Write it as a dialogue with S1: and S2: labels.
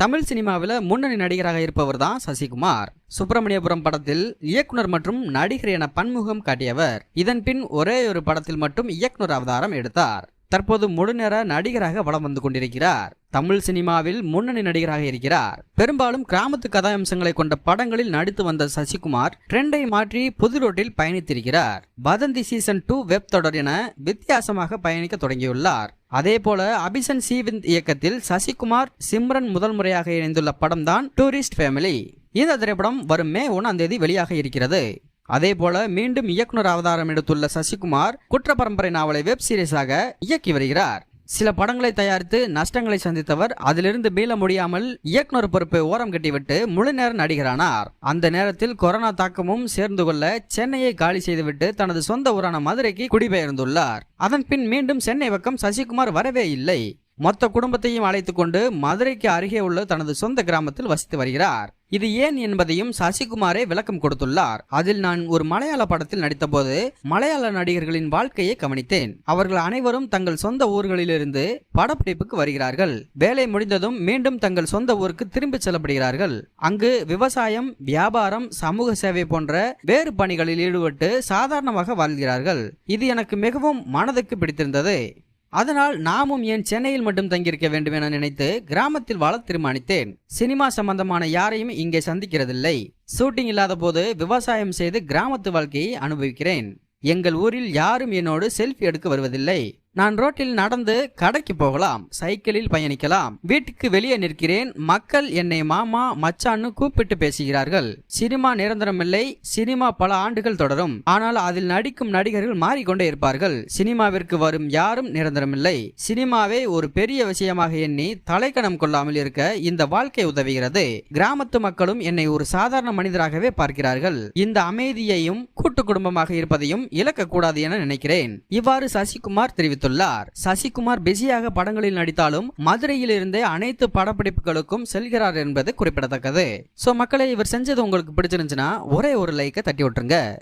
S1: தமிழ் சினிமாவில் முன்னணி நடிகராக இருப்பவர் தான் சசிகுமார். சுப்பிரமணியபுரம் படத்தில் இயக்குனர் மற்றும் நடிகர் என பன்முகம் காட்டியவர். இதன் பின் ஒரே ஒரு படத்தில் மட்டும் இயக்குனர் அவதாரம் எடுத்தார். தற்போது முழுநேர நடிகராக வலம் வந்து கொண்டிருக்கிறார். தமிழ் சினிமாவில் முன்னணி நடிகராக இருக்கிறார். பெரும்பாலும் கிராமத்து கதாம்சங்களை கொண்ட படங்களில் நடித்து வந்த சசிகுமார் ட்ரெண்டை மாற்றி புது ரோட்டில் பயணித்திருக்கிறார். வதந்தி சீசன் டூ வெப் தொடர் என வித்தியாசமாக பயணிக்க தொடங்கியுள்ளார். அதே போல அபிசன் சீவிந்த் இயக்கத்தில் சசிகுமார் சிம்ரன் முதல் முறையாக இணைந்துள்ள படம் தான் டூரிஸ்ட் ஃபேமிலி. இந்த திரைப்படம் வரும் மே ஒன்றாம் தேதி வெளியாக இருக்கிறது. அதே போல மீண்டும் இயக்குனர் அவதாரம் எடுத்துள்ள சசிகுமார் குற்ற பரம்பரை நாவலை வெப் சீரிஸாக இயக்கி வருகிறார். சில படங்களை தயாரித்து நஷ்டங்களை சந்தித்தவர் அதிலிருந்து மீள முடியாமல் இயக்குனர் பொறுப்பை ஓரம் கட்டிவிட்டு முழு நேர நடிகரானார். அந்த நேரத்தில் கொரோனா தாக்கமும் சேர்ந்து கொள்ள சென்னையை காலி செய்துவிட்டு தனது சொந்த ஊரான மதுரைக்கு குடிபெயர்ந்துள்ளார். அதன் பின் மீண்டும் சென்னை பக்கம் சசிகுமார் வரவே இல்லை. மொத்த குடும்பத்தையும் அழைத்துக் கொண்டு மதுரைக்கு அருகே உள்ள தனது சொந்த கிராமத்தில் வசித்து வருகிறார். இது ஏன் என்பதையும் சசிகுமாரே விளக்கம் கொடுத்துள்ளார். அதில் நான் ஒரு மலையாள படத்தில் நடித்தபோது மலையாள நடிகர்களின் வாழ்க்கையை கவனித்தேன். அவர்கள் அனைவரும் தங்கள் சொந்த ஊர்களிலிருந்து படப்பிடிப்புக்கு வருகிறார்கள். வேலை முடிந்ததும் மீண்டும் தங்கள் சொந்த ஊருக்கு திரும்பிச் செல்லப்படுகிறார்கள். அங்கு விவசாயம் வியாபாரம் சமூக சேவை போன்ற வேறு பணிகளில் ஈடுபட்டு சாதாரணமாக வாழ்கிறார்கள். இது எனக்கு மிகவும் மனதுக்கு பிடித்திருந்தது. அதனால் நாமும் ஏன் சென்னையில் மட்டும் தங்கியிருக்க வேண்டும் என நினைத்து கிராமத்தில் வாழ தீர்மானித்தேன். சினிமா சம்பந்தமான யாரையும் இங்கே சந்திக்கிறதில்லை. ஷூட்டிங் இல்லாத போது விவசாயம் செய்து கிராமத்து வாழ்க்கையை அனுபவிக்கிறேன். எங்கள் ஊரில் யாரும் என்னோடு செல்ஃபி எடுக்க வருவதில்லை. நான் ரோட்டில் நடந்து கடைக்கு போகலாம் சைக்கிளில் பயணிக்கலாம் வீட்டுக்கு வெளியே நிற்கிறேன் மக்கள் என்னை மாமா மச்சான்னு கூப்பிட்டு பேசுகிறார்கள். சினிமா நிரந்தரமில்லை சினிமா பல ஆண்டுகள் தொடரும். ஆனால் அதில் நடிக்கும் நடிகர்கள் மாறிக்கொண்டே இருப்பார்கள். சினிமாவிற்கு வரும் யாரும் நிரந்தரமில்லை. சினிமாவை ஒரு பெரிய விஷயமாக எண்ணி தலைக்கணம் கொள்ளாமல் இருக்க இந்த வாழ்க்கை உதவுகிறது. கிராமத்து மக்களும் என்னை ஒரு சாதாரண மனிதராகவே பார்க்கிறார்கள். இந்த அமைதியையும் கூட்டு குடும்பமாக இருப்பதையும் இழக்கக்கூடாது என நினைக்கிறேன். இவ்வாறு சசிகுமார் தெரிவித்துள்ளார். சசிகுமார் பிஸியாக படங்களில் நடித்தாலும் மதுரையில் இருந்தே அனைத்து படப்பிடிப்புகளுக்கும் செல்கிறார் என்பது குறிப்பிடத்தக்கது. சோ மக்களை இவர் செஞ்சது உங்களுக்கு பிடிச்சிருந்துச்சுன்னா ஒரே ஒரு லைக்கை தட்டி விட்டுருங்க.